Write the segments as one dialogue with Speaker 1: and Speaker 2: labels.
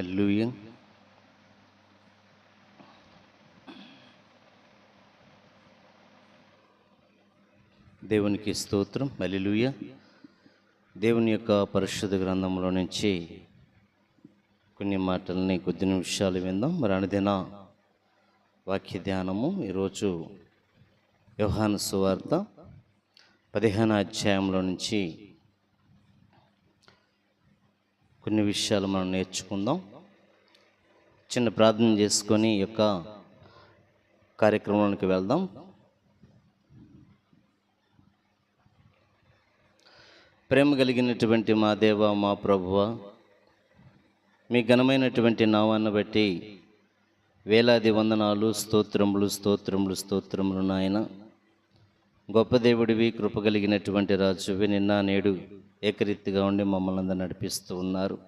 Speaker 1: హల్లెలూయా దేవునికి స్తోత్రం. హల్లెలూయ దేవుని యొక్క పరిశుద్ధ గ్రంథంలో నుంచి కొన్ని మాటలని కొద్ది నిమిషాలు విందాం. మరి అనుదిన వాక్య ధ్యానము ఈరోజు యోహాను సువార్త పదిహేను అధ్యాయంలో నుంచి కొన్ని విషయాలు మనం నేర్చుకుందాం. చిన్న ప్రార్థన చేసుకొని యొక్క కార్యక్రమానికి వెళ్దాం. ప్రేమ కలిగినటువంటి మా దేవ మా ప్రభువ మీ ఘనమైనటువంటి నామాన్ని బట్టి వేలాది వందనాలు స్తోత్రములు స్తోత్రములు స్తోత్రములు నాయన. గొప్ప దేవుడివి కృప కలిగినటువంటి రాజువి నిన్న నేడు ఏకరీతిగా ఉండి మమ్మల్ని అందరూ నడిపిస్తూ ఉన్నారు.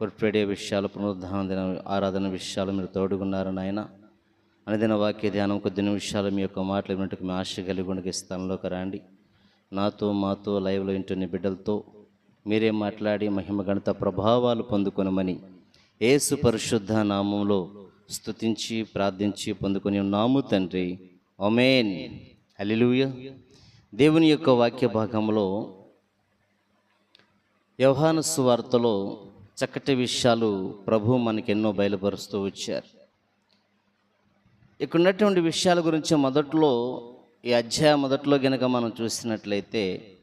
Speaker 1: కొర్పేడే విషయాలు పునరుద్ధాన దిన ఆరాధన విషయాలు మీరు తోడుగున్నారు నాయన. అనుదిన వాక్య ధ్యానం కొద్ది నిమిషాలు మీ యొక్క మాటలు విన్నట్టుకు మీ ఆశ కలిగి ఉండగా స్థానంలోకి రండి. నాతో మాతో లైవ్లో ఇంటున్న బిడ్డలతో మీరే మాట్లాడి మహిమ గణిత ప్రభావాలు పొందుకొనమని ఏసు పరిశుద్ధ నామంలో స్తుతించి ప్రార్థించి పొందుకొని ఉన్నాము తండ్రి. ఒమేన్ అలిలుయ దేవుని యొక్క వాక్య భాగంలో యోహాను సువార్తలో చక్కటి విషయాలు ప్రభు మనకి ఎన్నో బయలుపరుస్తూ వచ్చారు. ఇక్కడ ఉన్నటువంటి విషయాల గురించి మొదట్లో ఈ అధ్యాయ మొదట్లో గనక మనం చూసినట్లయితే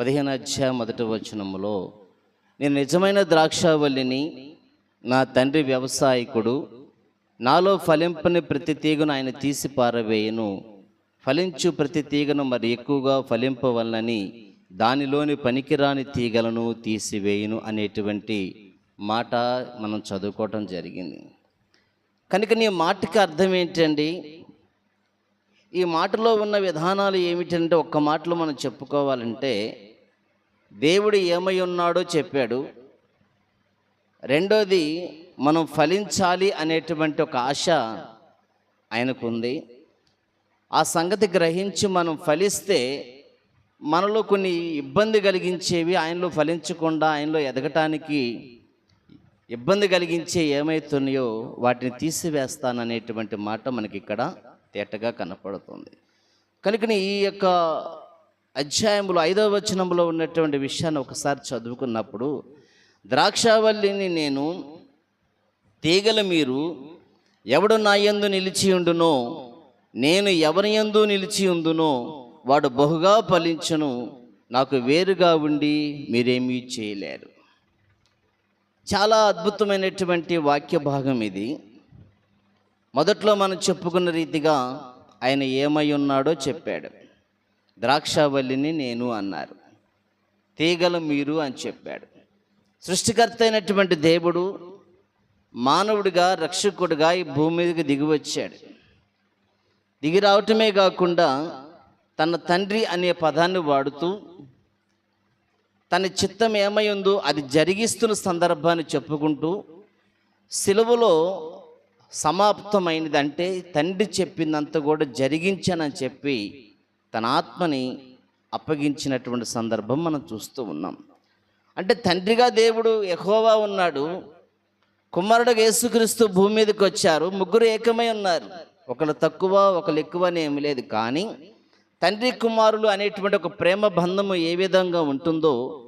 Speaker 1: పదిహేను అధ్యాయ మొదటి వచనంలో నేను నిజమైన ద్రాక్షావల్లిని నా తండ్రి వ్యవసాయకుడు నాలో ఫలింపని ప్రతి తీగను ఆయన తీసి పారవేయను. ఫలించు ప్రతి తీగను మరి ఎక్కువగా ఫలింపవలనని దానిలోని పనికిరాని తీగలను తీసివేయును అనేటువంటి మాట మనం చదువుకోవటం జరిగింది. కనుక నీ మాటకి అర్థం ఏంటండి? ఈ మాటలో ఉన్న విధానాలు ఏమిటంటే ఒక్క మాటలో మనం చెప్పుకోవాలంటే దేవుడు ఏమై ఉన్నాడో చెప్పాడు. రెండోది మనం ఫలించాలి అనేటువంటి ఒక ఆశ ఆయనకుంది. ఆ సంగతి గ్రహించి మనం ఫలిస్తే మనలో కొన్ని ఇబ్బంది కలిగించేవి ఆయనలో ఫలించకుండా ఆయనలో ఎదగటానికి ఇబ్బంది కలిగించే ఏమవుతున్నాయో వాటిని తీసివేస్తాననేటువంటి మాట మనకి ఇక్కడ తేటగా కనపడుతుంది. కనుక ఈ యొక్క అధ్యాయంలో ఐదవ వచనంలో ఉన్నటువంటి విషయాన్ని ఒకసారి చదువుకున్నప్పుడు ద్రాక్షావల్లిని నేను తీగల మీరు ఎవడు నా యందు నిలిచి ఉండునో నేను ఎవరి యందు నిలిచి ఉందునో వాడు బహుగా ఫలించను నాకు వేరుగా ఉండి మీరేమీ చేయలేరు. చాలా అద్భుతమైనటువంటి వాక్య భాగం ఇది. మొదట్లో మనం చెప్పుకున్న రీతిగా ఆయన ఏమై ఉన్నాడో చెప్పాడు. ద్రాక్షావల్లిని నేను అన్నారు. తీగలు మీరు అని చెప్పాడు. సృష్టికర్త అయినటువంటి దేవుడు మానవుడిగా రక్షకుడిగా ఈ భూమి మీదకి దిగి వచ్చాడు. దిగి రావటమే కాకుండా తన తండ్రి అనే పదాన్ని వాడుతూ తన చిత్తం ఏమై ఉందో అది జరిగిస్తున్న సందర్భాన్ని చెప్పుకుంటూ సిలువలో సమాప్తమైనది అంటే తండ్రి చెప్పిందంతా కూడా జరిగించానని చెప్పి తన ఆత్మని అప్పగించినటువంటి సందర్భం మనం చూస్తూ ఉన్నాం. అంటే తండ్రిగా దేవుడు ఎహోవా ఉన్నాడు కుమారుడు యేసుక్రీస్తు భూమి మీదకి వచ్చారు ముగ్గురు ఏకమై ఉన్నారు. ఒకరు తక్కువ ఒకళ్ళు ఎక్కువ అని ఏమి లేదు. కానీ తండ్రి కుమారులు అనేటువంటి ఒక ప్రేమ బంధము ఏ విధంగా ఉంటుందో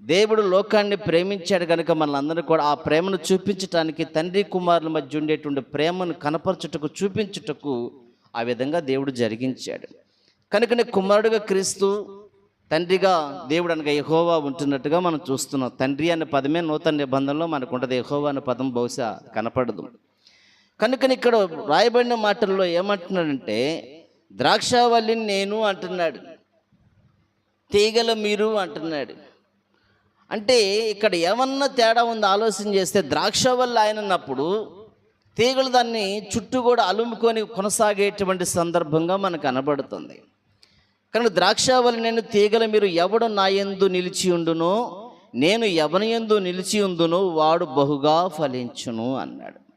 Speaker 1: దేవుడు లోకాన్ని ప్రేమించాడు కనుక మనందరూ కూడా ఆ ప్రేమను చూపించటానికి తండ్రి కుమారుల మధ్య ఉండేటువంటి ప్రేమను కనపరచుటకు చూపించుటకు ఆ విధంగా దేవుడు జరిగించాడు. కనుకనే కుమారుడుగా క్రీస్తు తండ్రిగా దేవుడు అనగా యహోవా ఉంటున్నట్టుగా మనం చూస్తున్నాం. తండ్రి అనే పదమే నూతన నిబంధనలో మనకు ఉంటుంది యహోవా అనే పదం బహుశా కనపడదు. కనుకని ఇక్కడ రాయబడిన మాటల్లో ఏమంటున్నాడంటే ద్రాక్షావల్లిని నేను అంటున్నాడు. తీగల మీరు అంటున్నాడు. అంటే ఇక్కడ ఏమన్నా తేడా ఉంది ఆలోచన చేస్తే ద్రాక్షవల్లి ఆయన ఉన్నప్పుడు తీగలు దాన్ని చుట్టూ కూడా అలుముకొని కొనసాగేటువంటి సందర్భంగా మనకు కనబడుతుంది. కనుక ద్రాక్షావల్లి నేను తీగల మీరు ఎవడు నా యందు నిలిచి ఉండునో నేను ఎవని నిలిచి ఉందునో వాడు బహుగా ఫలించును అన్నాడు.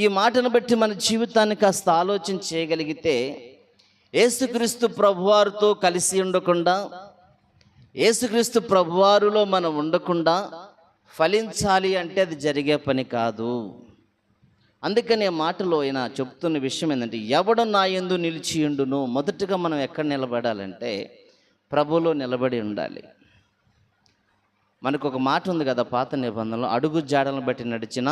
Speaker 1: ఈ మాటను బట్టి మన జీవితాన్ని కాస్త ఆలోచన చేయగలిగితే ఏసుక్రీస్తు ప్రభువారితో కలిసి ఉండకుండా ఏసుక్రీస్తు ప్రభువారులో మనం ఉండకుండా ఫలించాలి అంటే అది జరిగే పని కాదు. అందుకని ఆ మాటలో ఆయన చెప్తున్న విషయం ఏంటంటే ఎవడు నా ఎందు నిలిచియుండును మొదటగా మనం ఎక్కడ నిలబడాలంటే ప్రభులో నిలబడి ఉండాలి. మనకు ఒక మాట ఉంది కదా పాత నిబంధనలో అడుగు జాడలను బట్టి నడిచిన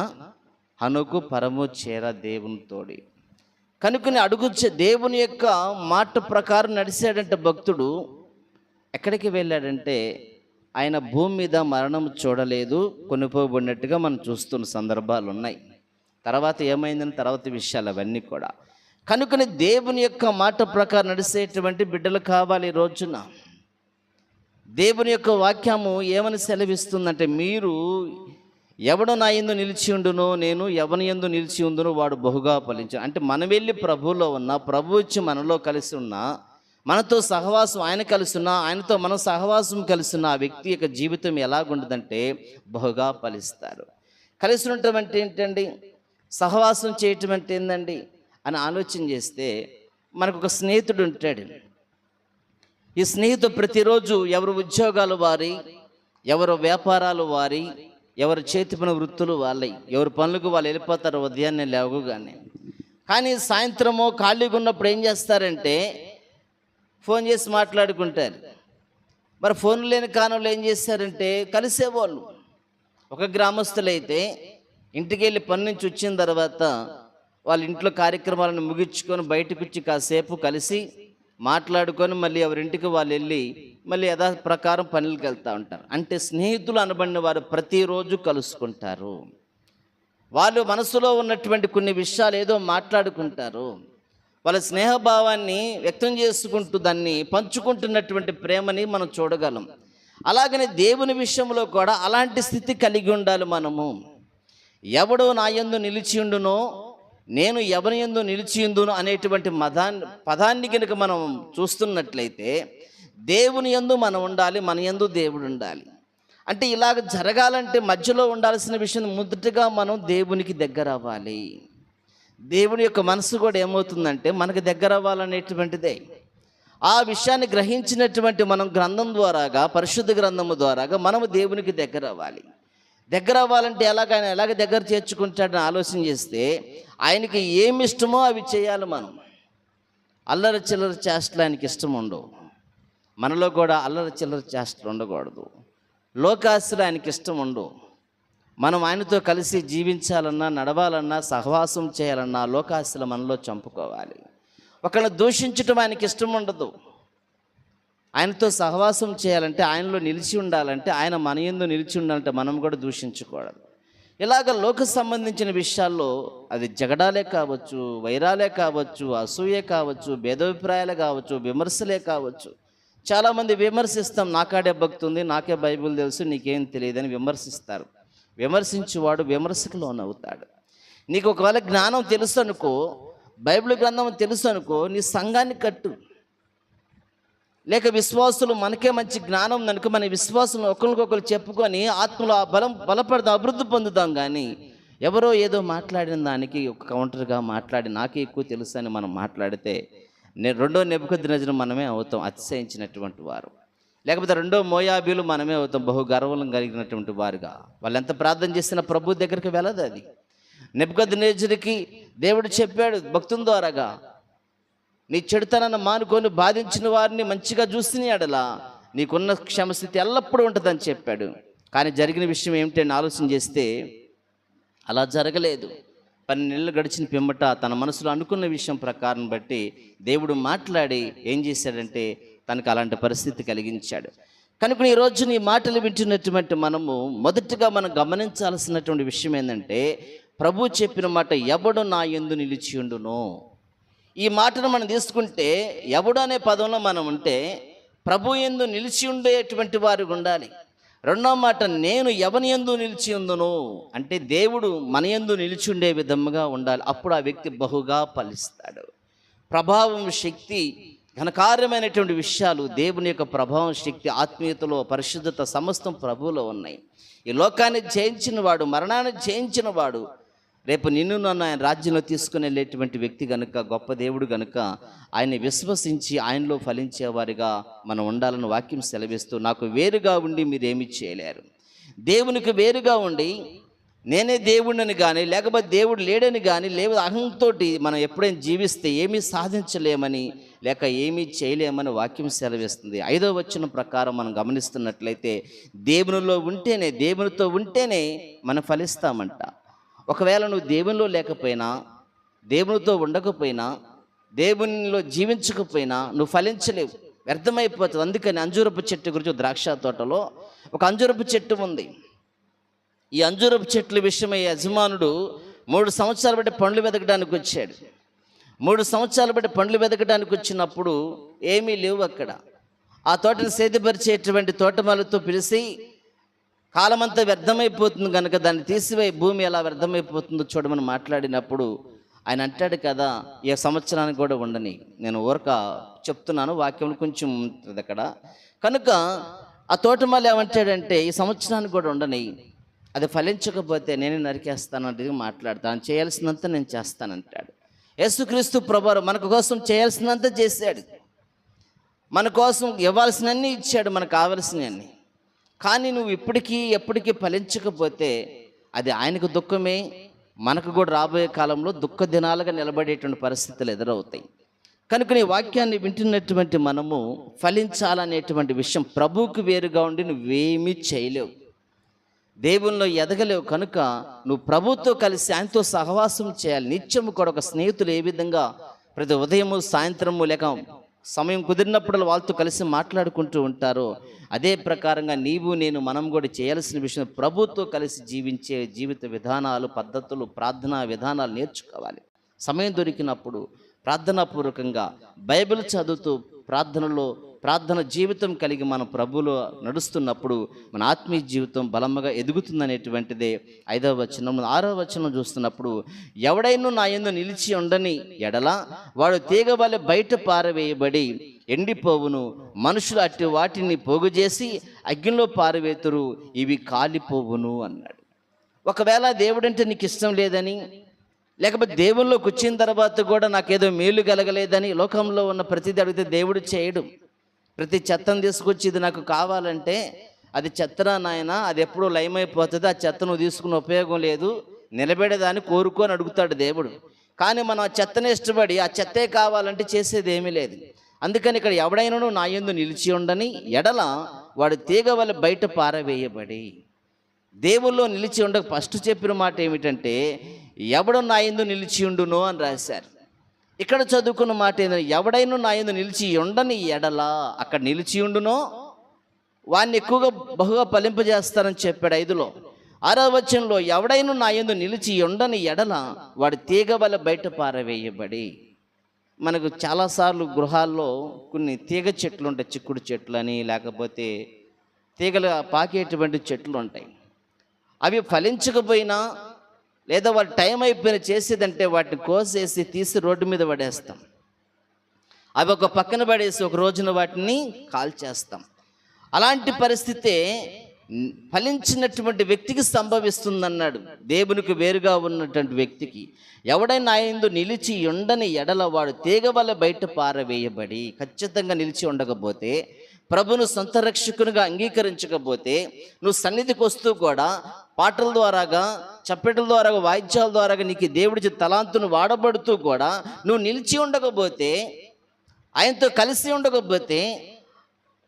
Speaker 1: హనుకు పరము చేర దేవుని తోడి. కనుకని అడుగుచ్చే దేవుని యొక్క మాట ప్రకారం నడిచాడంటే భక్తుడు ఎక్కడికి వెళ్ళాడంటే ఆయన భూమి మీద మరణం చూడలేదు కొనిపోబడినట్టుగా మనం చూస్తున్న సందర్భాలు ఉన్నాయి. తర్వాత ఏమైందని తర్వాత విషయాలు అవన్నీ కూడా. కనుకని దేవుని యొక్క మాట ప్రకారం నడిచేటువంటి బిడ్డలు కావాలి రోజున. దేవుని యొక్క వాక్యము ఏమని సెలవిస్తుందంటే మీరు ఎవడు నా ఎందు నిలిచి ఉండునో నేను ఎవని ఎందు నిలిచి ఉందునో వాడు బహుగా ఫలించు అంటే మనం వెళ్ళి ప్రభువులో ఉన్న ప్రభు వచ్చి మనలో కలిసి ఉన్నా మనతో సహవాసం ఆయన కలిసి ఉన్నా ఆయనతో మనం సహవాసం కలిసి ఉన్న ఆ వ్యక్తి యొక్క జీవితం ఎలాగుంటుందంటే బహుగా ఫలిస్తారు. కలిసి ఉండటం అంటే ఏంటండి? సహవాసం చేయటం అంటే ఏందండి? అని ఆలోచన చేస్తే మనకు ఒక స్నేహితుడు ఉంటాడు. ఈ స్నేహితుడు ప్రతిరోజు ఎవరు ఉద్యోగాలు వారి ఎవరు వ్యాపారాలు వారి ఎవరు చేతి పని వృత్తులు వాళ్ళవి ఎవరి పనులకు వాళ్ళు వెళ్ళిపోతారు ఉదయాన్నే లేవు కానీ సాయంత్రమో ఖాళీగా ఉన్నప్పుడు ఏం చేస్తారంటే ఫోన్ చేసి మాట్లాడుకుంటారు. మరి ఫోన్ లేని కాలంలో ఏం చేస్తారంటే కలిసేవాళ్ళు. ఒక గ్రామస్తులైతే ఇంటికి వెళ్ళి పని నుంచి వచ్చిన తర్వాత వాళ్ళ ఇంట్లో కార్యక్రమాలను ముగించుకొని బయటకు వచ్చి కాసేపు కలిసి మాట్లాడుకొని మళ్ళీ ఎవరింటికి వాళ్ళు వెళ్ళి మళ్ళీ యథా ప్రకారం పనులకు వెళ్తూ ఉంటారు. అంటే స్నేహితులు అనబడిన వారు ప్రతిరోజు కలుసుకుంటారు. వాళ్ళు మనసులో ఉన్నటువంటి కొన్ని విషయాలు ఏదో మాట్లాడుకుంటారు. వాళ్ళ స్నేహభావాన్ని వ్యక్తం చేసుకుంటూ దాన్ని పంచుకుంటున్నటువంటి ప్రేమని మనం చూడగలం. అలాగనే దేవుని విషయంలో కూడా అలాంటి స్థితి కలిగి ఉండాలి మనము. ఎవడో నాయందు నిలిచి ఉండునో నేను ఎవరి యందు నిలిచి ఎందును అనేటువంటి మదాన్ని పదాన్ని కనుక మనం చూస్తున్నట్లయితే దేవుని యందు మనం ఉండాలి మన యందు దేవుడు ఉండాలి. అంటే ఇలాగ జరగాలంటే మధ్యలో ఉండాల్సిన విషయం మొదటగా మనం దేవునికి దగ్గర అవ్వాలి. దేవుని యొక్క మనసు కూడా ఏమవుతుందంటే మనకు దగ్గర అవ్వాలనేటువంటిదే. ఆ విషయాన్ని గ్రహించినటువంటి మనం గ్రంథం ద్వారాగా పరిశుద్ధ గ్రంథము ద్వారాగా మనము దేవునికి దగ్గర అవ్వాలి. దగ్గర అవ్వాలంటే ఎలాగైనా ఎలాగ దగ్గర చేర్చుకుంటాడని ఆలోచన చేస్తే ఆయనకి ఏమి ఇష్టమో అవి చేయాలి మనం. అల్లరి చిల్లర చేష్టలు ఆయనకి ఇష్టం ఉండవు. మనలో కూడా అల్లరి చిల్లర చేష్టలు ఉండకూడదు. లోకాస్తులు ఆయనకి ఇష్టం ఉండవు. మనం ఆయనతో కలిసి జీవించాలన్నా నడవాలన్నా సహవాసం చేయాలన్నా లోకాస్తులు మనలో చంపుకోవాలి. ఒకళ్ళని దూషించటం ఆయనకి ఇష్టం ఉండదు. ఆయనతో సహవాసం చేయాలంటే ఆయనలో నిలిచి ఉండాలంటే ఆయన మన యందు నిలిచి ఉండాలంటే మనం కూడా దూషించకూడదు. ఇలాగ లోక సంబంధించిన విషయాల్లో అది జగడాలే కావచ్చు వైరాలే కావచ్చు అసూయే కావచ్చు భేదాభిప్రాయాలే కావచ్చు విమర్శలే కావచ్చు. చాలామంది విమర్శిస్తాం నాకాడే భక్తి ఉంది నాకే బైబిల్ తెలుసు నీకేం తెలియదని విమర్శిస్తారు. విమర్శించేవాడు విమర్శకు లోనవుతాడు నీకు ఒకవేళ జ్ఞానం తెలుసు అనుకో బైబిల్ గ్రంథం తెలుసు అనుకో నీ సంఘాన్ని కట్టు. లేక విశ్వాసులు మనకే మంచి జ్ఞానం ఉందనుకో మన విశ్వాసం ఒకరికొకరు చెప్పుకొని ఆత్మలో ఆ బలం బలపడదాం అభివృద్ధి పొందుతాం కానీ ఎవరో ఏదో మాట్లాడిన దానికి ఒక కౌంటర్గా మాట్లాడి నాకే ఎక్కువ తెలుసు అని మనం మాట్లాడితే నేను రెండో నెప్పుకొద్ది నజరం మనమే అవుతాం అతిశయించినటువంటి వారు. లేకపోతే రెండో మోయాబీలు మనమే అవుతాం బహు గర్వం కలిగినటువంటి వారుగా. వాళ్ళు ఎంత ప్రార్థన చేసినా ప్రభు దగ్గరికి వెళ్ళదు అది. నెప్పుకొద్ది నేజుడికి దేవుడు చెప్పాడు భక్తుల ద్వారాగా నీ చెడుతనాన్ని మానుకొని బాధించిన వారిని మంచిగా చూసిన ఎడలా నీకున్న క్షమస్థితి ఎల్లప్పుడూ ఉంటుందని చెప్పాడు. కానీ జరిగిన విషయం ఏమిటని ఆలోచన చేస్తే అలా జరగలేదు. పన్నెండేళ్ళు గడిచిన పిమ్మట తన మనసులో అనుకున్న విషయం ప్రకారం బట్టి దేవుడు మాట్లాడి ఏం చేశాడంటే తనకు అలాంటి పరిస్థితి కలిగించాడు. కనుక ఈ రోజు నీ మాటలు వింటున్నటువంటి మనము మొదటిగా మనం గమనించాల్సినటువంటి విషయం ఏంటంటే ప్రభు చెప్పిన మాట ఎవడు నా ఎందు నిలిచి ఉండును ఈ మాటను మనం తీసుకుంటే ఎవడు అనే పదంలో మనం ఉంటే ప్రభు ఎందు నిలిచి ఉండేటువంటి వారు ఉండాలి. రెండో మాట నేను ఎవని ఎందు నిలిచి ఉందను అంటే దేవుడు మన ఎందు నిలిచి ఉండే విధముగా ఉండాలి. అప్పుడు ఆ వ్యక్తి బహుగా ఫలిస్తాడు. ప్రభావం శక్తి ఘనకార్యమైనటువంటి విషయాలు దేవుని యొక్క ప్రభావం శక్తి ఆత్మీయతలో పరిశుద్ధత సమస్తం ప్రభువులో ఉన్నాయి. ఈ లోకాన్ని జయించిన వాడు మరణాన్ని జయించిన వాడు రేపు నిన్ను నన్ను ఆయన రాజ్యంలో తీసుకుని వెళ్ళేటువంటి వ్యక్తి గనుక గొప్ప దేవుడు గనుక ఆయన్ని విశ్వసించి ఆయనలో ఫలించేవారిగా మనం ఉండాలని వాక్యం సెలవిస్తూ నాకు వేరుగా ఉండి మీరేమీ చేయలేరు. దేవునికి వేరుగా ఉండి నేనే దేవుడిని కానీ లేకపోతే దేవుడు లేడని కానీ లేకపోతే అహంతో మనం ఎప్పుడైనా జీవిస్తే ఏమీ సాధించలేమని లేక ఏమీ చేయలేమని వాక్యం సెలవిస్తుంది. ఐదో వచ్చిన ప్రకారం మనం గమనిస్తున్నట్లయితే దేవునిలో ఉంటేనే దేవునితో ఉంటేనే మనం ఫలిస్తామంట. ఒకవేళ నువ్వు దేవునిలో లేకపోయినా దేవునితో ఉండకపోయినా దేవునిలో జీవించకపోయినా నువ్వు ఫలించలేవు వ్యర్థమైపోతుంది అందుకని అంజూరపు చెట్టు గురించి ద్రాక్ష తోటలో ఒక అంజూరపు చెట్టు ఉంది. ఈ అంజూరపు చెట్ల విషయమై యజమానుడు మూడు సంవత్సరాలు బట్టి పండ్లు వెతకడానికి వచ్చాడు. మూడు సంవత్సరాలు బట్టి పండ్లు వెతకడానికి వచ్చినప్పుడు ఏమీ లేవు అక్కడ. ఆ తోటను సేద్యపరిచేటువంటి తోటమాలతో పిలిచి కాలమంతా వ్యర్థమైపోతుంది కనుక దాన్ని తీసివేయి భూమి ఎలా వ్యర్థమైపోతుందో చూడమని మాట్లాడినప్పుడు ఆయన అంటాడు కదా ఏ సంవత్సరానికి కూడా ఉండని. నేను ఊరక చెప్తున్నాను వాక్యం కొంచెం ఉంటుంది అక్కడ. కనుక ఆ తోటమాలి ఏమంటాడంటే ఈ సంవత్సరానికి కూడా ఉండని అది ఫలించకపోతే నేనే నరికేస్తాను మాట్లాడతాను చేయాల్సినంత నేను చేస్తానంటాడు యేసుక్రీస్తు ప్రభారు మన కోసం చేయాల్సినంత చేశాడు. మన కోసం ఇవ్వాల్సినన్ని ఇచ్చాడు మనకు కావలసినవన్నీ కానీ నువ్వు ఇప్పటికీ ఎప్పటికీ ఫలించకపోతే అది ఆయనకు దుఃఖమే మనకు కూడా రాబోయే కాలంలో దుఃఖ దినాలుగా నిలబడేటువంటి పరిస్థితులు ఎదురవుతాయి. కనుక నీ వాక్యాన్ని వింటున్నటువంటి మనము ఫలించాలనేటువంటి విషయం ప్రభువుకు వేరుగా ఉండి నువ్వేమీ చేయలేవు. దేవుల్లో ఎదగలేవు. కనుక నువ్వు ప్రభుతో కలిసి ఆయనతో సహవాసం చేయాలి. నిత్యము కూడా ఒక స్నేహితులు ఏ విధంగా ప్రతి ఉదయము సాయంత్రము లేక సమయం కుదిరినప్పుడు వాళ్ళతో కలిసి మాట్లాడుకుంటూ ఉంటారో. అదే ప్రకారంగా నీవు నేను మనం కూడా చేయాల్సిన విషయం ప్రభుతో కలిసి జీవించే జీవిత విధానాలు పద్ధతులు ప్రార్థనా విధానాలు నేర్చుకోవాలి. సమయం దొరికినప్పుడు ప్రార్థనాపూర్వకంగా బైబిల్ చదువుతూ ప్రార్థనలో ప్రార్థన జీవితం కలిగి మన ప్రభులో నడుస్తున్నప్పుడు మన ఆత్మీయ జీవితం బలంగా ఎదుగుతుందనేటువంటిదే ఐదవ వచనం. ఆరవ వచనం చూస్తున్నప్పుడు ఎవడైనా నా ఎందు నిలిచి ఉండని ఎడల వాడు తీగ వలె బయట పారవేయబడి ఎండిపోవును. మనుషులు అట్టి వాటిని పోగు చేసి అగ్నిలో పారవేతురు. ఇవి కాలిపోవును అన్నాడు. ఒకవేళ దేవుడంటే నీకు ఇష్టం లేదని లేకపోతే దేవుల్లోకి వచ్చిన తర్వాత కూడా నాకేదో మేలు కలగలేదని లోకంలో ఉన్న ప్రతిదీ అడిగితే దేవుడు చేయడు. ప్రతి చెత్తను తీసుకొచ్చి ఇది నాకు కావాలంటే అది చెత్తరా నాయన అది ఎప్పుడూ లయమైపోతుంది ఆ చెత్తను తీసుకున్న ఉపయోగం లేదు. నిలబెడేదాన్ని కోరుకొని అడుగుతాడు దేవుడు. కానీ మనం ఆ చెత్తనే ఇష్టపడి ఆ చెత్తే కావాలంటే చేసేది ఏమీ లేదు. అందుకని ఇక్కడ ఎవడైనాను నా యందు నిలిచి ఉండని ఎడల వాడు తీగ వల్ల బయట పారవేయబడి దేవుల్లో నిలిచి ఉండక ఫస్ట్ చెప్పిన మాట ఏమిటంటే ఎవడు నా ఎందు నిలిచి ఉండును అని రాశారు. ఇక్కడ చదువుకున్న మాట ఏంటంటే ఎవడైనా నా ఎందు నిలిచి ఉండని ఎడలా అక్కడ నిలిచి ఉండునో వాడిని ఎక్కువగా బహుగా ఫలింపజేస్తారని చెప్పాడు ఐదులో. ఆరో వచనంలో ఎవడైనా నా ఎందు నిలిచి ఉండని ఎడల వాడి తీగ వల్ల బయట పారవేయబడి. మనకు చాలాసార్లు గృహాల్లో కొన్ని తీగ చెట్లు ఉంటాయి చిక్కుడు చెట్లు అని లేకపోతే తీగలు పాకేటువంటి చెట్లు ఉంటాయి. అవి ఫలించకపోయినా లేదా వాళ్ళు టైం అయిపోయిన చేసేదంటే వాటిని కోసేసి తీసి రోడ్డు మీద పడేస్తాం. అవి ఒక పక్కన పడేసి ఒక రోజున వాటిని కాల్చేస్తాం. అలాంటి పరిస్థితే ఫలించినటువంటి వ్యక్తికి సంభవిస్తుందన్నాడు. దేవునికి వేరుగా ఉన్నటువంటి వ్యక్తికి. ఎవడైనా ఆయనదు నిలిచి ఉండని ఎడల వాడు తీగ వల్ల బయట పారవేయబడి ఖచ్చితంగా నిలిచి ఉండకపోతే ప్రభును సొంత రక్షకునిగా అంగీకరించకపోతే నువ్వు సన్నిధికి వస్తూ కూడా పాటల ద్వారాగా చప్పట్ల ద్వారా వాయిద్యాల ద్వారా నీకు దేవుడి తలాంతును వాడబడుతూ కూడా నువ్వు నిలిచి ఉండకపోతే ఆయనతో కలిసి ఉండకపోతే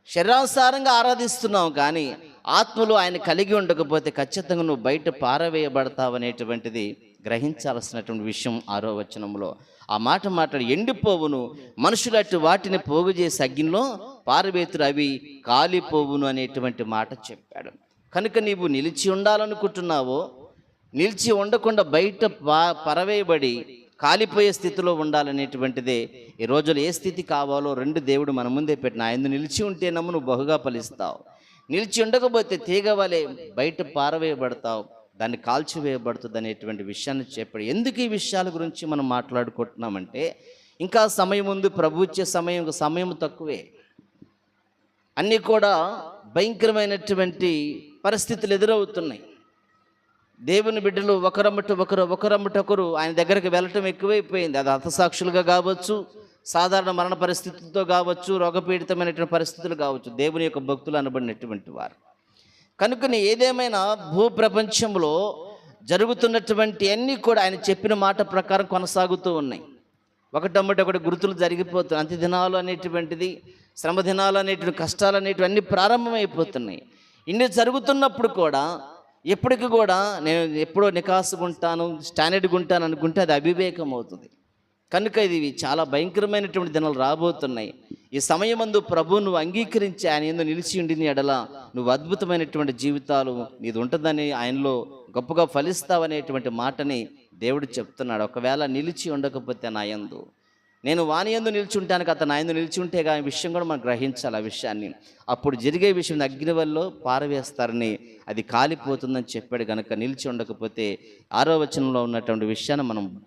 Speaker 1: శరీరానుసారంగా ఆరాధిస్తున్నావు కానీ ఆత్మలో ఆయన కలిగి ఉండకపోతే ఖచ్చితంగా నువ్వు బయట పారవేయబడతావు అనేటువంటిది గ్రహించాల్సినటువంటి విషయం ఆరో వచనంలో. ఆ మాట మాట్లాడి ఎండిపోవును. మనుషులు అటు వాటిని పోగు చేసి అగ్నిలో పారవేతురు అవి కాలిపోవును అనేటువంటి మాట చెప్పాడు. కనుక నీవు నిలిచి ఉండాలనుకుంటున్నావో నిలిచి ఉండకుండా బయట పా పరవేయబడి కాలిపోయే స్థితిలో ఉండాలనేటువంటిదే ఈ రోజులు ఏ స్థితి కావాలో రెండు దేవుడు మన ముందే పెట్టిన. ఆయన నిలిచి ఉంటేనమ్ము నువ్వు బహుగా ఫలిస్తావు. నిలిచి ఉండకపోతే తీగ వలె బయట పారవేయబడతావు దాన్ని కాల్చివేయబడుతుంది అనేటువంటి విషయాన్ని చెప్పాడు. ఎందుకు ఈ విషయాల గురించి మనం మాట్లాడుకుంటున్నామంటే ఇంకా సమయం ఉంది ప్రభు ఇచ్చే సమయం సమయం తక్కువే. అన్నీ కూడా భయంకరమైనటువంటి పరిస్థితులు ఎదురవుతున్నాయి. దేవుని బిడ్డలు ఒకరమ్మట ఒకరు ఒకరమ్మట ఒకరు ఆయన దగ్గరికి వెళ్ళటం ఎక్కువైపోయింది. అది హతసాక్షులుగా కావచ్చు సాధారణ మరణ పరిస్థితులతో కావచ్చు రోగపీడితమైనటువంటి పరిస్థితులు కావచ్చు. దేవుని యొక్క భక్తులు అనబడినటువంటి వారు. కనుకని ఏదేమైనా భూప్రపంచంలో జరుగుతున్నటువంటి అన్నీ కూడా ఆయన చెప్పిన మాట ప్రకారం కొనసాగుతూ ఉన్నాయి. ఒకటమ్మటి ఒకటి గుర్తులు జరిగిపోతున్నాయి. అంత్యదినాలు అనేటువంటిది శ్రమ దినాలు అనేటువంటి కష్టాలు అనేటివి అన్నీ ప్రారంభమైపోతున్నాయి. ఇన్ని జరుగుతున్నప్పుడు కూడా ఎప్పటికి కూడా నేను ఎప్పుడో నికాసుగా ఉంటాను స్టాండర్డ్గా ఉంటాను అనుకుంటే అది అవివేకం అవుతుంది కనుక ఇది చాలా భయంకరమైనటువంటి దినాలు రాబోతున్నాయి. ఈ సమయమందు ప్రభు నువ్వు అంగీకరించి ఆయన ఎందు నిలిచి ఉండిన ఎడల నువ్వు అద్భుతమైనటువంటి జీవితాలు నీది ఉంటుందని ఆయనలో గొప్పగా ఫలిస్తావనేటువంటి మాటని దేవుడు చెప్తున్నాడు. ఒకవేళ నిలిచి ఉండకపోతే నా యందు నేను వాని యందు నిల్చుంటాను అతను ఆయన నిలిచి ఉంటే విషయం కూడా మనం గ్రహించాలి ఆ విషయాన్ని. అప్పుడు జరిగే విషయం అగ్ని వల్ల పారవేస్తారని అది కాలిపోతుందని చెప్పాడు కనుక నిలిచి ఉండకపోతే ఆరో వచనంలో ఉన్నటువంటి విషయాన్ని మనం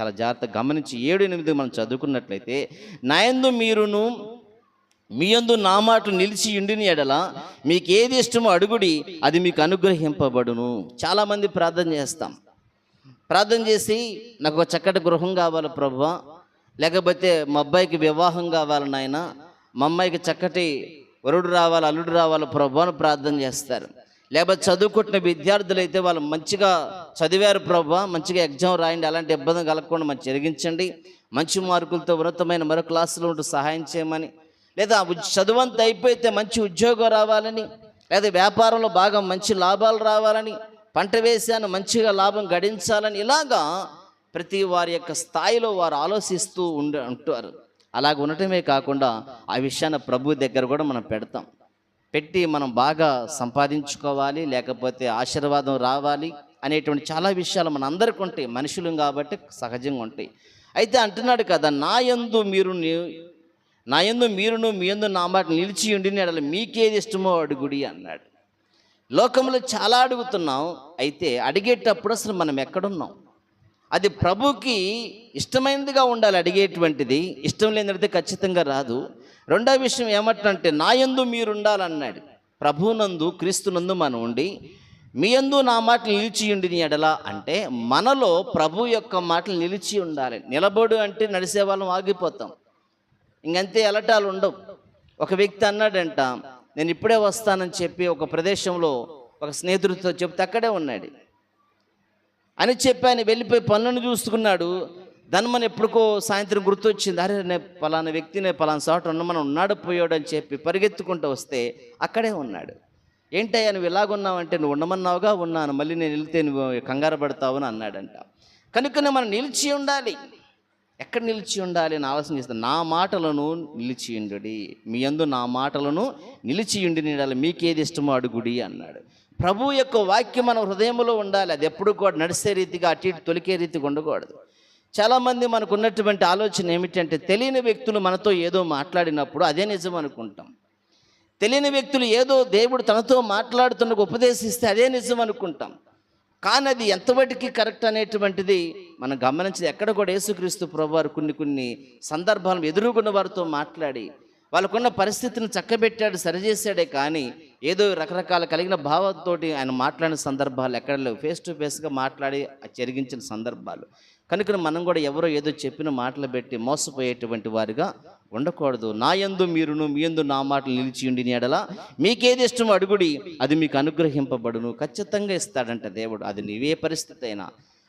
Speaker 1: చాలా జాగ్రత్తగా గమనించి ఏడు ఎనిమిది మనం చదువుకున్నట్లయితే నాయందు మీరును మీ యందు నా మాటలు నిలిచి ఉండిని ఎడల మీకు ఏది ఇష్టమో అడుగుడి అది మీకు అనుగ్రహింపబడును. చాలామంది ప్రార్థన చేస్తాం. ప్రార్థన చేసి నాకు ఒక చక్కటి గృహం కావాలి ప్రభువా. లేకపోతే మా అబ్బాయికి వివాహం కావాలి నాయన మా అమ్మాయికి చక్కటి వరుడు రావాలి అల్లుడు రావాలి ప్రభాను ప్రార్థన చేస్తారు. లేకపోతే చదువుకుంటున్న విద్యార్థులు అయితే వాళ్ళు మంచిగా చదివారు ప్రభా మంచిగా ఎగ్జామ్ రాయండి అలాంటి ఇబ్బంది కలగకుండా మంచి జరిగించండి. మంచి మార్కులతో ఉన్నతమైన మరో క్లాసులో ఉంటూ సహాయం చేయమని. లేదా ఉద్- చదువంతా అయిపోతే మంచి ఉద్యోగం రావాలని లేదా వ్యాపారంలో బాగా మంచి లాభాలు రావాలని పంట వేశాను మంచిగా లాభం గడించాలని ఇలాగా ప్రతి వారి యొక్క స్థాయిలో వారు ఆలోచిస్తూ ఉండ ఉంటారు. అలాగ ఉండటమే కాకుండా ఆ విషయాన్ని ప్రభు దగ్గర కూడా మనం పెడతాం. పెట్టి మనం బాగా సంపాదించుకోవాలి లేకపోతే ఆశీర్వాదం రావాలి అనేటువంటి చాలా విషయాలు మన అందరికీ ఉంటాయి. మనుషులు కాబట్టి సహజంగా ఉంటాయి. అయితే అంటున్నాడు కదా నా యందు మీరు నా యందు మీరును మీ యందు నా మాట నిలిచి ఉండి అడలు మీకేది ఇష్టమో అడుగుడి అన్నాడు. లోకంలో చాలా అడుగుతున్నాం. అయితే అడిగేటప్పుడు అసలు మనం ఎక్కడున్నాం? అది ప్రభుకి ఇష్టమైనదిగా ఉండాలి అడిగేటువంటిది. ఇష్టం లేనిదైతే ఖచ్చితంగా రాదు. రెండో విషయం ఏమంటే నా యందు మీరు ఉండాలన్నాడు ప్రభునందు క్రీస్తునందు మనం ఉండి మీ యందు నా మాటలు నిలిచి ఉండి ఎడల అంటే మనలో ప్రభు యొక్క మాటలు నిలిచి ఉండాలి. నిలబడు అంటే నడిసే వాళ్ళం ఆగిపోతాం. ఇంకంతే ఎలటాలు ఉండవు. ఒక వ్యక్తి అన్నాడంట నేను ఇప్పుడే వస్తానని చెప్పి ఒక ప్రదేశంలో ఒక స్నేహితుడితో చెప్తే అక్కడే ఉన్నాడు. అని చెప్పి ఆయన వెళ్ళిపోయి పనులను చూసుకున్నాడు. ధనమని ఎప్పుడుకో సాయంత్రం గుర్తొచ్చింది అరే నేను పలానా వ్యక్తి పలానా చోట ఉన్న ఉన్నాడు పోయాడు అని చెప్పి పరిగెత్తుకుంటూ వస్తే అక్కడే ఉన్నాడు. ఏంటయ్యా నువ్వు ఇలాగున్నావంటే నువ్వు ఉండమన్నావుగా ఉన్నాను. మళ్ళీ నేను వెళ్తే నువ్వు కంగారు పడతావు అని అన్నాడంట. కనుకనే మనం నిలిచి ఉండాలి. ఎక్కడ నిలిచి ఉండాలి అని ఆలోచన చేస్తే నా మాటలను నిలిచియుండు మీ అందు నా మాటలను నిలిచియుండి నీడాలి. మీకేది ఇష్టమో అడుగుడి అన్నాడు. ప్రభు యొక్క వాక్యం మన హృదయంలో ఉండాలి. అది ఎప్పుడు కూడా నడిసే రీతిగా అటు ఇటు తొలికే రీతిగా ఉండకూడదు. చాలామంది మనకు ఉన్నటువంటి ఆలోచన ఏమిటంటే తెలియని వ్యక్తులు మనతో ఏదో మాట్లాడినప్పుడు అదే నిజం అనుకుంటాం. తెలియని వ్యక్తులు ఏదో దేవుడు తనతో మాట్లాడుతున్న ఉపదేశిస్తే అదే నిజం అనుకుంటాం. కానీ అది ఎంతవరకు కరెక్ట్ అనేటువంటిది మనం గమనించేది ఎక్కడ కూడా యేసుక్రీస్తు ప్రభు వారు కొన్ని కొన్ని సందర్భాలను ఎదుర్కొన్న వారితో మాట్లాడి వాళ్ళకున్న పరిస్థితిని చక్కబెట్టాడు సరిచేశాడే కానీ ఏదో రకరకాల కలిగిన భావంతో ఆయన మాట్లాడిన సందర్భాలు ఎక్కడ లేవు. ఫేస్ టు ఫేస్గా మాట్లాడి జరిగించిన సందర్భాలు. కనుక మనం కూడా ఎవరో ఏదో చెప్పిన మాటలు పెట్టి మోసపోయేటువంటి వారిగా ఉండకూడదు. నా యందు మీరును మీ యందు నా మాటలు నిలిచి ఉండి మీకేది ఇష్టమో అడుగుడి అది మీకు అనుగ్రహింపబడును. ఖచ్చితంగా ఇస్తాడంట దేవుడు. అది నీవే పరిస్థితి అయినా.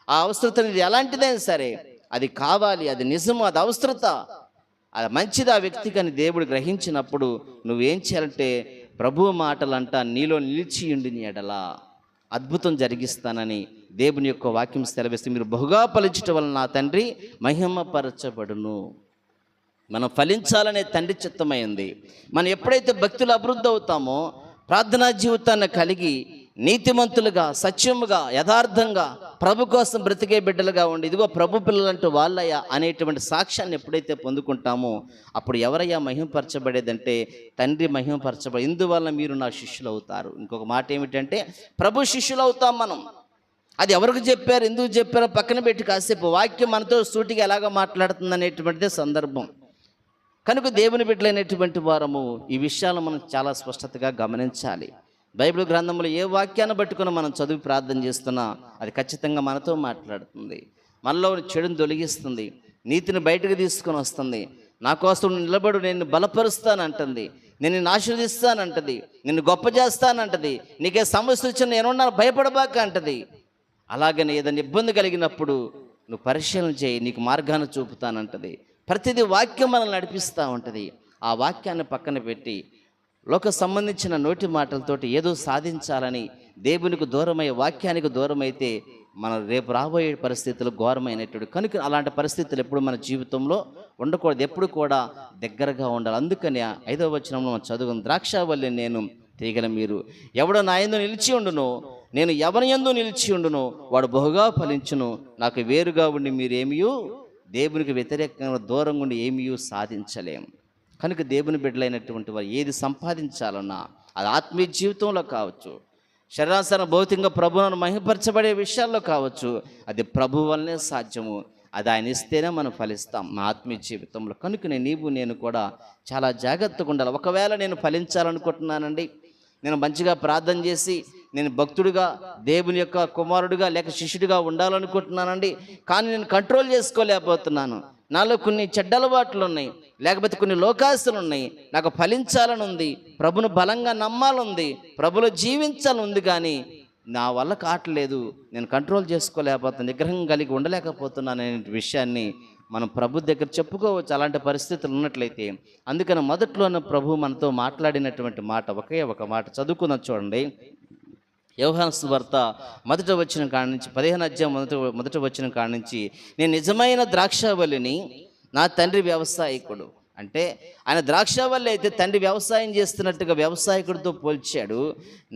Speaker 1: ఆ అవసరత అనేది ఎలాంటిదైనా సరే అది కావాలి అది నిజము అది అవసరత. అది మంచిది ఆ వ్యక్తికి అని దేవుడు గ్రహించినప్పుడు నువ్వేం చేయాలంటే ప్రభు మాటలంట నీలో నిలిచి ఉండిని ఎడల అద్భుతం జరిగిస్తానని దేవుని యొక్క వాక్యం సెలవిస్తే మీరు బహుగా ఫలించటం వలన నా తండ్రి మహిమపరచబడును. మనం ఫలించాలనే తండ్రి చిత్తమైంది మనం ఎప్పుడైతే భక్తులు అభివృద్ధి అవుతామో ప్రార్థనా జీవితాన్ని కలిగి నీతిమంతులుగా సత్యముగా యథార్థంగా ప్రభు కోసం బ్రతికే బిడ్డలుగా ఉండి ఇదిగో ప్రభు పిల్లలంటూ వాళ్ళయ్యా అనేటువంటి సాక్ష్యాన్ని ఎప్పుడైతే పొందుకుంటామో అప్పుడు ఎవరయ్యా మహిమపరచబడేదంటే తండ్రి మహిమపరచబడి ఇందువల్ల మీరు నా శిష్యులు అవుతారు ఇంకొక మాట ఏమిటంటే ప్రభు శిష్యులు అవుతాం మనం. అది ఎవరికి చెప్పారు ఎందుకు చెప్పారో పక్కన పెట్టి కాసేపు వాక్యం మనతో సూటిగా ఎలాగ మాట్లాడుతుంది అనేటువంటిదే సందర్భం. కనుక దేవుని బిడ్డలైనటువంటి వారము ఈ విషయాలు మనం చాలా స్పష్టతగా గమనించాలి. బైబిల్ గ్రంథంలో ఏ వాక్యాన్ని పట్టుకుని మనం చదివి ప్రార్థన చేస్తున్నా అది ఖచ్చితంగా మనతో మాట్లాడుతుంది. మనలో ఉన్న చెడుని తొలగిస్తుంది. నీతిని బయటకు తీసుకొని వస్తుంది. నా కోసం నిలబడు నేను బలపరుస్తానంటుంది. నేను ఆశీర్దిస్తానంటది నిన్ను గొప్ప చేస్తానంటది. నీకే సమస్య వచ్చిన నేనున్నాను భయపడబాక అంటది. అలాగని ఏదైనా ఇబ్బంది కలిగినప్పుడు నువ్వు పరిశీలన చేయి నీకు మార్గాన్ని చూపుతానంటది. ప్రతిదీ వాక్యం మనల్ని నడిపిస్తూ ఉంటుంది. ఆ వాక్యాన్ని పక్కన పెట్టి లోక సంబంధించిన నోటి మాటలతోటి ఏదో సాధించాలని దేవునికి దూరమై వాక్యానికి దూరమైతే మన రేపు రాబోయే పరిస్థితులు ఘోరమైనటువంటి కనుక అలాంటి పరిస్థితులు ఎప్పుడు మన జీవితంలో ఉండకూడదు ఎప్పుడు కూడా దగ్గరగా ఉండాలి. అందుకని ఐదవ వచనంలో మనం చదువు ద్రాక్షావల్లి నేను తీగల మీరు ఎవడు నా ఎందు నిలిచి ఉండును నేను ఎవరి ఎందు నిలిచి ఉండును వాడు బహుగా ఫలించును నాకు వేరుగా ఉండి మీరేమియూ దేవునికి వ్యతిరేకంగా దూరంగా ఉండి ఏమీ సాధించలేము కనుక దేవుని బిడ్డలైనటువంటి వారు ఏది సంపాదించాలన్నా అది ఆత్మీయ జీవితంలో కావచ్చు శరీరాసన భౌతికంగా ప్రభువును మహిమపరచబడే విషయాల్లో కావచ్చు అది ప్రభు వల్లనే సాధ్యము. అది ఆయన ఇస్తేనే మనం ఫలిస్తాం మా ఆత్మీయ జీవితంలో. కనుకనే నీవు నేను కూడా చాలా జాగ్రత్తగా ఉండాలి. ఒకవేళ నేను ఫలించాలనుకుంటున్నానండి నేను మంచిగా ప్రార్థన చేసి నేను భక్తుడిగా దేవుని యొక్క కుమారుడిగా లేక శిష్యుడిగా ఉండాలనుకుంటున్నానండి కానీ నేను కంట్రోల్ చేసుకోలేకపోతున్నాను నాలో కొన్ని చెడ్డలవాట్లు ఉన్నాయి లేకపోతే కొన్ని లోకాస్తులు ఉన్నాయి నాకు ఫలించాలని ఉంది ప్రభును బలంగా నమ్మాలని ప్రభులో జీవించాలని ఉంది కానీ నా వల్ల కావట్లేదు. నేను కంట్రోల్ చేసుకోలేకపోతున్నాను. నిగ్రహం కలిగి ఉండలేకపోతున్నాను అనే విషయాన్ని మనం ప్రభు దగ్గర చెప్పుకోవచ్చు. అలాంటి పరిస్థితులు ఉన్నట్లయితే అందుకని మొదట్లోనే ప్రభు మనతో మాట్లాడినటువంటి మాట ఒకే ఒక మాట చదువుకుందాం చూడండి. యోహాను భర్త మొదట వచ్చిన కాడ నుంచి పదిహేను అధ్యాయం మొదట మొదట వచ్చిన కాడ నుంచి నేను నిజమైన ద్రాక్షావల్లిని నా తండ్రి వ్యవసాయకుడు. అంటే ఆయన ద్రాక్షావల్లి అయితే తండ్రి వ్యవసాయం చేస్తున్నట్టుగా వ్యవసాయకుడితో పోల్చాడు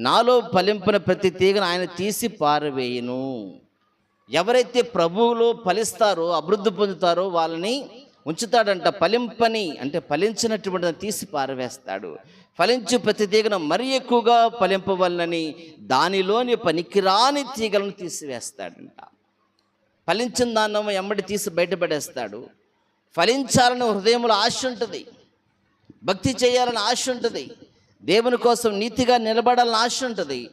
Speaker 1: నాలో ఫలింపిన ప్రతి తీగను ఆయన తీసి పారవేయును. ఎవరైతే ప్రభువులో ఫలిస్తారో అభివృద్ధి పొందుతారో వాళ్ళని ఉంచుతాడంట ఫలింపని అంటే ఫలించినటువంటి తీసి పారవేస్తాడు. ఫలించు ప్రతి తీగను మరీ ఎక్కువగా ఫలింపవలనని దానిలోని పనికిరాని తీగలను తీసివేస్తాడంట. ఫలించిన దాన్ని ఎమ్మడి తీసి బయటపడేస్తాడు. ఫలించాలని హృదయంలో ఆశ ఉంటుంది. భక్తి చేయాలని ఆశ ఉంటుంది. దేవుని కోసం నీతిగా నిలబడాలని ఆశ ఉంటుంది.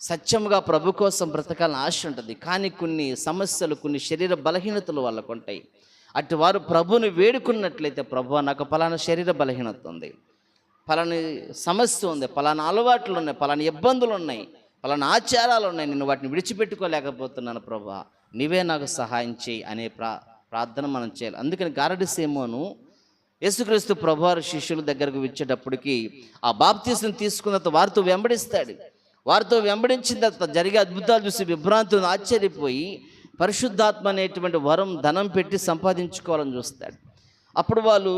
Speaker 1: సత్యముగా ప్రభు కోసం బ్రతకాలని ఆశ ఉంటుంది. కానీ కొన్ని సమస్యలు కొన్ని శరీర బలహీనతలు వాళ్ళకు ఉంటాయి అటు వారు ప్రభుని వేడుకున్నట్లయితే ప్రభు నాకు పలానా శరీర బలహీనత ఉంది. పలాని సమస్య ఉంది పలానా అలవాట్లు ఉన్నాయి పలానా ఇబ్బందులు ఉన్నాయి పలానా ఆచారాలు ఉన్నాయి నేను వాటిని విడిచిపెట్టుకోలేకపోతున్నాను ప్రభా. నీవే నాకు సహాయం చేయి అనే ప్రా ప్రార్థన మనం చేయాలి. అందుకని గారడి సేమోను యేసుక్రీస్తు ప్రభువారు శిష్యుల దగ్గరకు వచ్చేటప్పటికి ఆ బాప్తీసుని తీసుకున్న వారితో వెంబడిస్తాడు. వారితో వెంబడించిన తర్వాత జరిగే అద్భుతాలు చూసి విభ్రాంతులను ఆశ్చర్యపోయి పరిశుద్ధాత్మ అనేటువంటి వరం ధనం పెట్టి సంపాదించుకోవాలని చూస్తాడు. అప్పుడు వాళ్ళు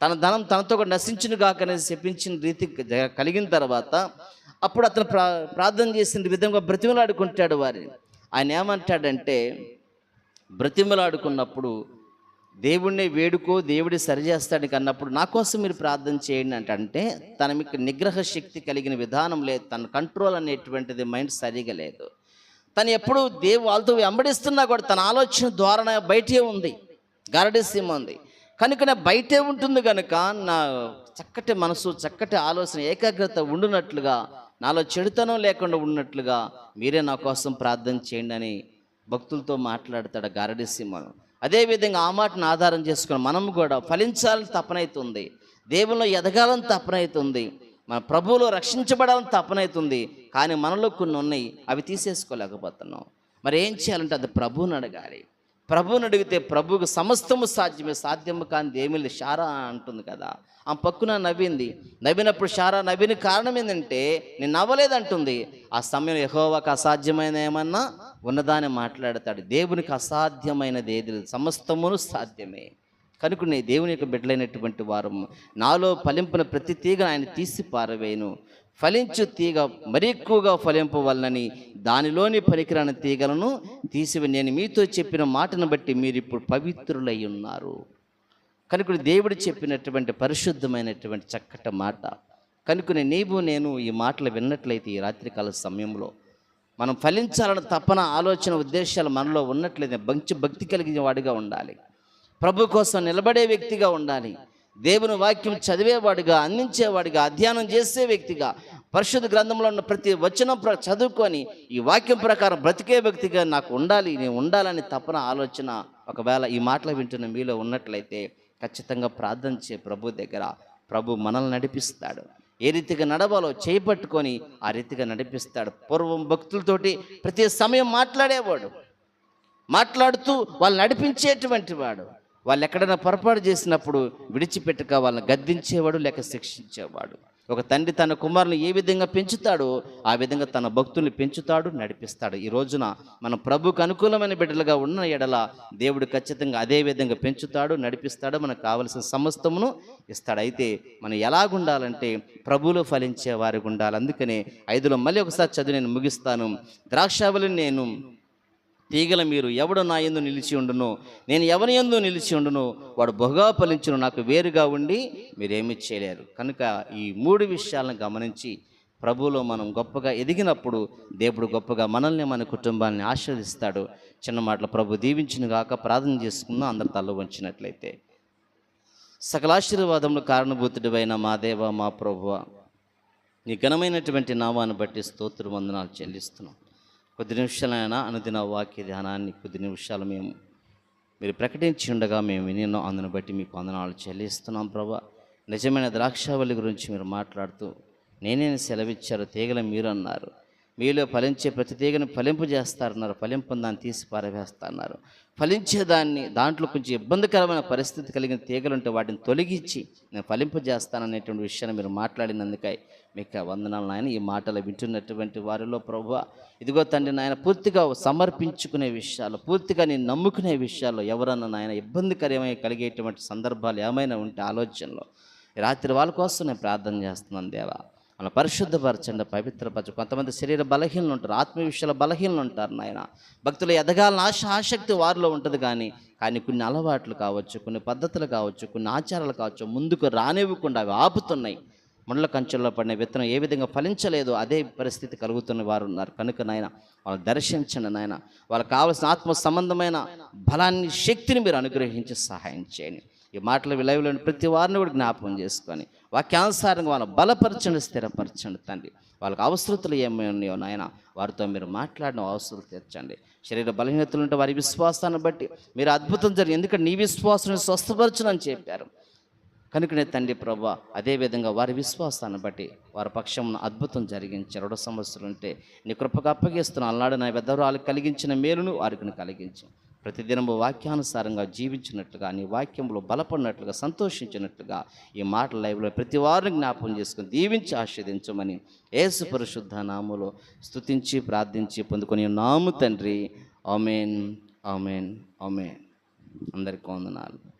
Speaker 1: తన ధనం తనతో కూడా నశించును కాకనేసి చెప్పించిన రీతి కలిగిన తర్వాత అప్పుడు అతను ప్రా ప్రార్థన చేసిన విధంగా బ్రతిమలాడుకుంటాడు వారిని. ఆయన ఏమంటాడంటే బ్రతిమలాడుకున్నప్పుడు దేవుణ్ణి వేడుకో దేవుడి సరిచేస్తాడు కన్నప్పుడు నా కోసం మీరు ప్రార్థన చేయండి అంటే అంటే తన మీకు నిగ్రహ శక్తి కలిగిన విధానం లేదు తన కంట్రోల్ అనేటువంటిది మైండ్ సరిగా లేదు. తను ఎప్పుడు దేవు వాళ్ళతో వెంబడిస్తున్నా కూడా తన ఆలోచన ద్వారా బయటే ఉంది. గారడీసీమ ఉంది. కనుక నా బయటే ఉంటుంది కనుక నా చక్కటి మనసు చక్కటి ఆలోచన ఏకాగ్రత ఉండునట్లుగా నాలో చెడుతనం లేకుండా ఉన్నట్లుగా మీరే నా కోసం ప్రార్థన చేయండి అని భక్తులతో మాట్లాడతాడు గారడీసీమను అదేవిధంగా ఆ మాటను ఆధారం చేసుకుని మనం కూడా ఫలించాలని తపనైతుంది. దేవుల్లో ఎదగాలని తపనైతుంది. మన ప్రభువులో రక్షించబడాలని తపనైతుంది. కానీ మనలో కొన్ని ఉన్నాయి అవి తీసేసుకోలేకపోతున్నాం. మరి ఏం చేయాలంటే అది ప్రభువుని అడగాలి. ప్రభువుని అడిగితే ప్రభువుకు సమస్తము సాధ్యమే సాధ్యము కానిది ఏమీ లేదు. షారా అంటుంది కదా. ఆ పక్కున నవ్వింది. నవ్వినప్పుడు షారా నవ్విన కారణం ఏంటంటే నేను నవ్వలేదంటుంది. ఆ సమయం యహోవాకు అసాధ్యమైన ఏమన్నా? ఉన్నదాన్ని మాట్లాడతాడు. దేవునికి అసాధ్యమైనది ఏది లేదు. సమస్తమును సాధ్యమే. కనుక నేను దేవుని యొక్క బిడ్డలైనటువంటి వారు నాలో ఫలింపున ప్రతి తీగ ఆయన తీసి పారవేయను. ఫలించు తీగ మరి ఎక్కువగా ఫలింపవలనని దానిలోని పనికిరాని తీగలను తీసివే నేను మీతో చెప్పిన మాటను బట్టి మీరు ఇప్పుడు పవిత్రులై ఉన్నారు. కనుక దేవుడు చెప్పినటువంటి పరిశుద్ధమైనటువంటి చక్కటి మాట. కనుక నీవు నేను ఈ మాటలు విన్నట్లయితే ఈ రాత్రికాల సమయంలో మనం ఫలించాలని తపన ఆలోచన ఉద్దేశాలు మనలో ఉన్నట్లయితే మంచి భక్తి కలిగిన వాడిగా ఉండాలి. ప్రభు కోసం నిలబడే వ్యక్తిగా ఉండాలి. దేవుని వాక్యం చదివేవాడిగా అందించేవాడిగా అధ్యయనం చేసే వ్యక్తిగా పరిశుద్ధ గ్రంథంలో ఉన్న ప్రతి వచనం ప్ర చదువుకొని ఈ వాక్యం ప్రకారం బ్రతికే వ్యక్తిగా నాకు ఉండాలి నేను ఉండాలని తపన ఆలోచన ఒకవేళ ఈ మాటలు వింటున్న మీలో ఉన్నట్లయితే ఖచ్చితంగా ప్రార్థన చే ప్రభు దగ్గర ప్రభు మనల్ని నడిపిస్తాడు. ఏ రీతిగా నడవాలో చేపట్టుకొని ఆ రీతిగా నడిపిస్తాడు. పూర్వం భక్తులతోటి ప్రతి సమయం మాట్లాడేవాడు. మాట్లాడుతూ వాళ్ళు నడిపించేటువంటి వాడు. వాళ్ళు ఎక్కడైనా పొరపాటు చేసినప్పుడు విడిచిపెట్టక వాళ్ళని గద్దించేవాడు లేక శిక్షించేవాడు. ఒక తండ్రి తన కుమారుని ఏ విధంగా పెంచుతాడో ఆ విధంగా తన భక్తుల్ని పెంచుతాడు నడిపిస్తాడు. ఈ రోజున మన ప్రభుకు అనుకూలమైన బిడ్డలుగా ఉన్న ఎడల దేవుడు ఖచ్చితంగా అదే విధంగా పెంచుతాడు నడిపిస్తాడు మనకు కావలసిన సమస్తమును ఇస్తాడు. అయితే మనం ఎలాగుండాలంటే ప్రభులో ఫలించే వారికి ఉండాలి. అందుకనే ఐదులో మళ్ళీ ఒకసారి చదివి నేను ముగిస్తాను. ద్రాక్షావళి నేను తీగల మీరు ఎవడు నా ఎందు నిలిచి ఉండును? నేను ఎవరి ఎందు నిలిచి ఉండును? వాడు బహుగా ఫలించును నాకు వేరుగా ఉండి మీరేమీ చేయలేరు. కనుక ఈ మూడు విషయాలను గమనించి ప్రభువులో మనం గొప్పగా ఎదిగినప్పుడు దేవుడు గొప్పగా మనల్ని మన కుటుంబాన్ని ఆశీర్దిస్తాడు చిన్న మాటలు ప్రభు దీవించిన గాక ప్రార్థన చేసుకుందాం అందరు తల్ల వంచినట్లయితే. సకలాశీర్వాదములు కారణభూతుడివైన మా దేవ మా ప్రభువ నీ ఘనమైనటువంటి నామాన్ని బట్టి స్తోత్ర వందనాలు చెల్లిస్తున్నాం. కొద్ది నిమిషాలైనా అనుదిన వాక్య ధ్యానాన్ని కొద్ది నిమిషాలు మేము మీరు ప్రకటించి ఉండగా మేము వినిన్నో అందును బట్టి మీకు వందనాలు చెల్లిస్తున్నాం ప్రభా. నిజమైన ద్రాక్షావళి గురించి మీరు మాట్లాడుతూ నేనే సెలవిచ్చారు తీగల మీరు అన్నారు మీలో ఫలించే ప్రతి తీగను ఫలింపు చేస్తారన్నారు. ఫలింపు దాన్ని తీసి పారవేస్తారన్నారు ఫలించేదాన్ని దాంట్లో కొంచెం ఇబ్బందికరమైన పరిస్థితి కలిగిన తీగలుంటే వాటిని తొలగించి నేను ఫలింపు చేస్తాననేటువంటి విషయాన్ని మీరు మాట్లాడినందుకై మీకు వందనాలు నాయన. ఈ మాటలు వింటున్నటువంటి వారిలో ప్రభు ఇదిగో తండ్రి నాయన పూర్తిగా సమర్పించుకునే విషయాలు పూర్తిగా నేను నమ్ముకునే విషయాల్లో ఎవరన్నా నాయన ఇబ్బందికరమై కలిగేటువంటి సందర్భాలు ఏమైనా ఉంటే ఆలోచనలో రాత్రి వాళ్ళ కోసం నేను ప్రార్థన చేస్తున్నాను దేవా. మన పరిశుద్ధపరచండి పవిత్రపరచు కొంతమంది శరీర బలహీనలు ఉంటారు ఆత్మీయ విషయాల బలహీనలు ఉంటారు నాయన. భక్తులు ఎదగాలని ఆశ ఆసక్తి వారిలో ఉంటుంది కానీ కానీ కొన్ని అలవాట్లు కావచ్చు కొన్ని పద్ధతులు కావచ్చు కొన్ని ఆచారాలు కావచ్చు ముందుకు రానివ్వకుండా అవి ఆపుతున్నాయి. ముండ్ల కంచెల్లో పడిన విత్తనం ఏ విధంగా ఫలించలేదు అదే పరిస్థితి కలుగుతున్న వారు ఉన్నారు. కనుక నాయన వాళ్ళు దర్శించండి నాయన. వాళ్ళకి కావలసిన ఆత్మ సంబంధమైన బలాన్ని శక్తిని మీరు అనుగ్రహించి సహాయం చేయండి. ఈ మాటలు విలవిలోని ప్రతి వారిని కూడా జ్ఞాపకం చేసుకొని వాక్యానుసారంగా వాళ్ళని బలపరచండి స్థిరపరచండి తండ్రి. వాళ్ళకి అవసరతలు ఏమై ఉన్నాయో నాయన వారితో మీరు మాట్లాడిన అవసరాలు తీర్చండి. శరీర బలహీనతలు ఉంటే వారి విశ్వాసాన్ని బట్టి మీరు అద్భుతం జరిగింది. ఎందుకంటే నీ విశ్వాసం స్వస్థపరచునని చెప్పారు. కనుకనే తండ్రి ప్రభా అదేవిధంగా వారి విశ్వాసాన్ని బట్టి వారి పక్షం అద్భుతం జరిగించి రెండు సమస్యలు ఉంటే నీ కృపగా అప్పగిస్తున్న అల్లాడు నా పెద్దవాళ్ళు కలిగించిన మేలును వారికి కలిగించు. ప్రతిదినము వాక్యానుసారంగా జీవించినట్లుగా నీ వాక్యంలో బలపడినట్లుగా సంతోషించినట్లుగా ఈ మాట లైవ్లో ప్రతి వారిని జ్ఞాపకం చేసుకుని దీవించి ఆస్వాదించమని యేసు పరిశుద్ధ నామలో స్తుతించి ప్రార్థించి పొందుకొని నాము తండ్రి. Amen amen amen. అందరికీ వందనాలు.